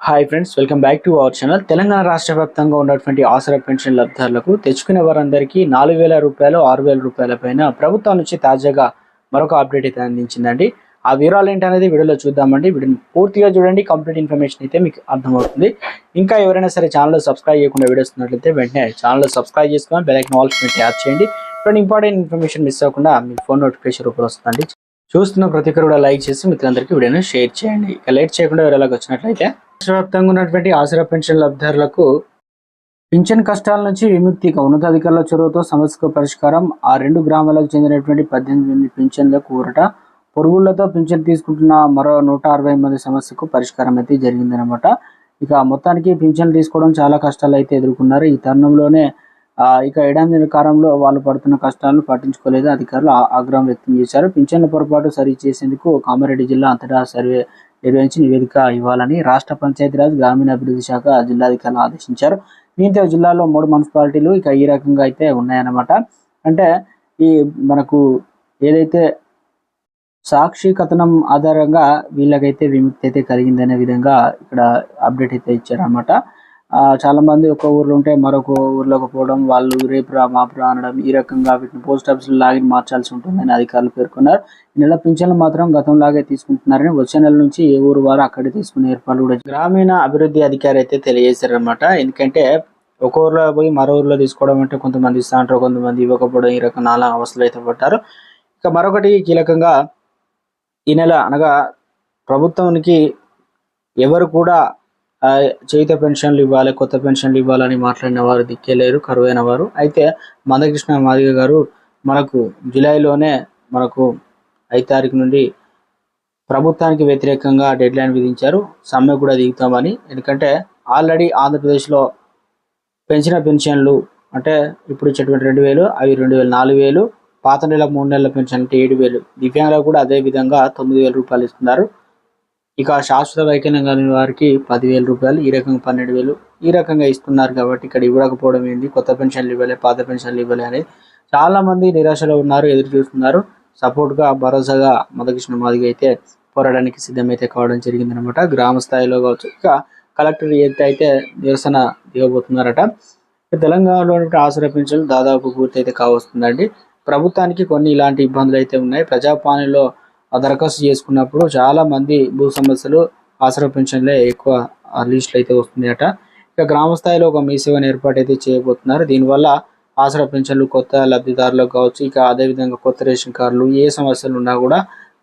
Hi friends welcome back to our channel Telangana రాష్ట్ర వ్యాప్తంగా ఉన్నటువంటి ఆసరా పెన్షన్ లబ్ధారులకు తెచ్చుకునే వారందరికీ నాలుగు వేల రూపాయలు ఆరు వేల రూపాయల పైన ప్రభుత్వం నుంచి తాజాగా మరొక అప్డేట్ అయితే అందించిందండి. ఆ వివరాలు ఏంటనేది వీడియోలో చూద్దామండి. వీడియోని పూర్తిగా చూడండి. కంప్లీట్ ఇన్ఫర్మేషన్ అయితే మీకు అర్థమవుతుంది. ఇంకా ఎవరైనా సరే ఛానల్లో సబ్స్క్రైబ్ చేయకుండా వీడియోస్ ఉన్నట్లయితే వెంటనే ఛానల్ సబ్స్క్రైబ్ చేసుకొని బెల్ ఐకాన్ ఆల్స్ ట్యాప్ చేయండి. ఇటువంటి ఇంపార్టెంట్ ఇన్ఫర్మేషన్ మిస్ అవ్వకుండా మీ ఫోన్ నోటిఫికేషన్ రూపంలో వస్తుందండి. చూస్తున్న ప్రతి ఒక్కరు కూడా లైక్ చేసి మిత్రులందరికీ వీడియోని షేర్ చేయండి. ఇక లేట్ చేయకుండా వీడియోలోకి వచ్చినట్లయితే రాష్ట్ర వ్యాప్తంగా ఉన్నటువంటి ఆసరా పెన్షన్ లబ్ధిదారులకు పింఛన్ కష్టాల నుంచి విముక్తి ఉన్నతాధికారుల చొరవతో సమస్యకు పరిష్కారం ఆ రెండు గ్రామాలకు చెందినటువంటి పద్దెనిమిది మంది పింఛన్లకు ఊరట. పొరుగుళ్ళతో పింఛన్ తీసుకుంటున్న మరో నూట అరవై మంది సమస్యకు పరిష్కారం అయితే జరిగిందనమాట ఇక మొత్తానికి పింఛన్లు తీసుకోవడం చాలా కష్టాలు అయితే ఎదుర్కొన్నారు. ఈ తరుణంలోనే ఇక ఏడాది కాలంలో వాళ్ళు పడుతున్న కష్టాలను పట్టించుకోలేదు. అధికారులు ఆగ్రహం వ్యక్తం చేశారు. పింఛన్ల పొరపాటు సరి చేసేందుకు కామారెడ్డి జిల్లా అంతటా సర్వే నిర్వహించి నివేదిక ఇవ్వాలని రాష్ట్ర పంచాయతీరాజ్ గ్రామీణాభివృద్ధి శాఖ జిల్లాధికారులు ఆదేశించారు. దీంతో జిల్లాలో మూడు మున్సిపాలిటీలు ఇక ఈ రకంగా అయితే ఉన్నాయన్నమాట. అంటే ఈ మనకు ఏదైతే సాక్షి కథనం ఆధారంగా వీళ్ళకైతే విముక్తి అయితే కలిగిందనే విధంగా ఇక్కడ అప్డేట్ అయితే ఇచ్చారనమాట చాలా మంది ఒక ఊర్లో ఉంటే మరొక ఊర్లోకి పోవడం వాళ్ళు రేపు రా మాపు రా అనడం ఈ రకంగా వీటిని పోస్ట్ ఆఫీసులు లాగిన్ మార్చాల్సి ఉంటుందని అధికారులు పేర్కొన్నారు. ఈ నెల పింఛన్లు మాత్రం గతంలాగే తీసుకుంటున్నారని వచ్చే నెల నుంచి ఏ ఊరు వారు అక్కడే తీసుకునే ఏర్పాట్లు కూడా గ్రామీణ అభివృద్ధి అధికారి అయితే తెలియజేశారనమాట ఎందుకంటే ఒక ఊర్లో పోయి మరో ఊర్లో తీసుకోవడం అంటే కొంతమంది ఇస్తా అంటారు కొంతమంది ఇవ్వకపోవడం ఈ రకం నాలా అవస్థలు అయితే పడ్డారు. ఇక మరొకటి కీలకంగా ఈ నెల అనగా ప్రభుత్వానికి ఎవరు కూడా చేయుత పెన్షన్లు ఇవ్వాలి కొత్త పెన్షన్లు ఇవ్వాలని మాట్లాడిన వారు దిక్కేలేరు కరువైన వారు. అయితే మందకృష్ణ మాదిగ గారు మనకు జూలైలోనే మనకు ఐదు తారీఖు నుండి ప్రభుత్వానికి వ్యతిరేకంగా డెడ్ లైన్ విధించారు. సమ్మె కూడా దిగుతామని. ఎందుకంటే ఆల్రెడీ ఆంధ్రప్రదేశ్లో పెంచిన పెన్షన్లు అంటే ఇప్పుడు ఇచ్చేటువంటి రెండు వేలు అవి రెండు వేలు నాలుగు వేలు పాత నెల మూడు నెలల పెన్షన్ అంటే ఏడు వేలు. దివ్యాంగులకు కూడా అదే విధంగా తొమ్మిది వేల రూపాయలు ఇస్తున్నారు. ఇక శాశ్వత వైకల్యం కలిగిన వారికి పదివేల రూపాయలు ఈ రకంగా పన్నెండు వేలు ఈ రకంగా ఇస్తున్నారు కాబట్టి ఇక్కడ ఇవ్వకపోవడం ఏంటి కొత్త పెన్షన్లు ఇవ్వలే పాత పెన్షన్లు ఇవ్వలే అని చాలా మంది నిరాశలో ఉన్నారు ఎదురు చూస్తున్నారు. సపోర్ట్గా భరోసాగా మదకృష్ణ మాదిగ అయితే పోరాడానికి సిద్ధమైతే కావడం జరిగిందనమాట. గ్రామ స్థాయిలో కావచ్చు ఇక కలెక్టర్ ఎత్తి అయితే నిరసన దిగబోతున్నారట. తెలంగాణలో ఉన్నటువంటి ఆసరా పెన్షన్లు దాదాపు పూర్తి అయితే కావస్తుందండి. ప్రభుత్వానికి కొన్ని ఇలాంటి ఇబ్బందులు అయితే ఉన్నాయి. ప్రజాపాలనలో దరఖాస్తు చేసుకున్నప్పుడు చాలా మంది భూ సమస్యలు ఆసరా పెన్షన్లే ఎక్కువ లిస్టులు అయితే వస్తున్నాయట. ఇక గ్రామ స్థాయిలో ఒక మీ సేవను ఏర్పాటు అయితే చేయబోతున్నారు. దీనివల్ల ఆసరా పెన్షన్లు కొత్త లబ్ధిదారులకు కావచ్చు ఇక అదేవిధంగా కొత్త రేషన్ కార్డులు ఏ సమస్యలు ఉన్నా కూడా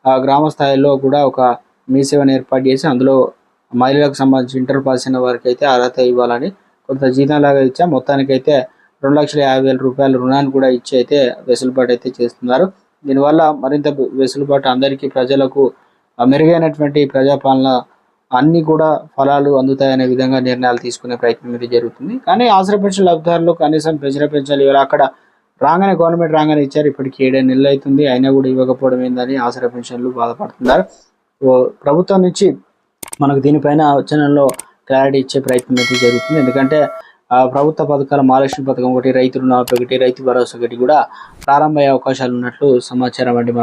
ఆ గ్రామ స్థాయిలో కూడా ఒక మీ సేవను ఏర్పాటు చేసి అందులో మహిళలకు సంబంధించి ఇంటర్ పాస్ అయిన వారికి అయితే అర్హత ఇవ్వాలని కొంత జీతం లాగా ఇచ్చా. మొత్తానికైతే రెండు లక్షల యాభై వేల రూపాయల రుణాన్ని కూడా ఇచ్చి అయితే వెసులుబాటు అయితే చేస్తున్నారు. దీనివల్ల మరింత వెసులుబాటు అందరికీ ప్రజలకు మెరుగైనటువంటి ప్రజాపాలన అన్నీ కూడా ఫలాలు అందుతాయనే విధంగా నిర్ణయాలు తీసుకునే ప్రయత్నం ఇది జరుగుతుంది. కానీ ఆసరా పెన్షన్ లబ్ధిదారులు కనీసం పెంచిన పెన్షన్లు ఇవ్వాలి అక్కడ రాగానే గవర్నమెంట్ రాగానే ఇచ్చారు. ఇప్పటికి ఏడేడు నెలలు అవుతుంది. అయినా కూడా ఇవ్వకపోవడం ఏందని ఆసరా పెన్షన్లు బాధపడుతున్నారు. ప్రభుత్వం నుంచి మనకు దీనిపైన వచ్చే నెలలో క్లారిటీ ఇచ్చే ప్రయత్నం అయితే జరుగుతుంది. ఎందుకంటే ప్రభుత్వ పథకాలు మహాలక్ష్మి పథకం ఒకటి రైతు రుణమాఫీ ఒకటి రైతు భరోసా ఒకటి కూడా ప్రారంభమయ్యే అవకాశాలు ఉన్నట్లు సమాచారం అండి.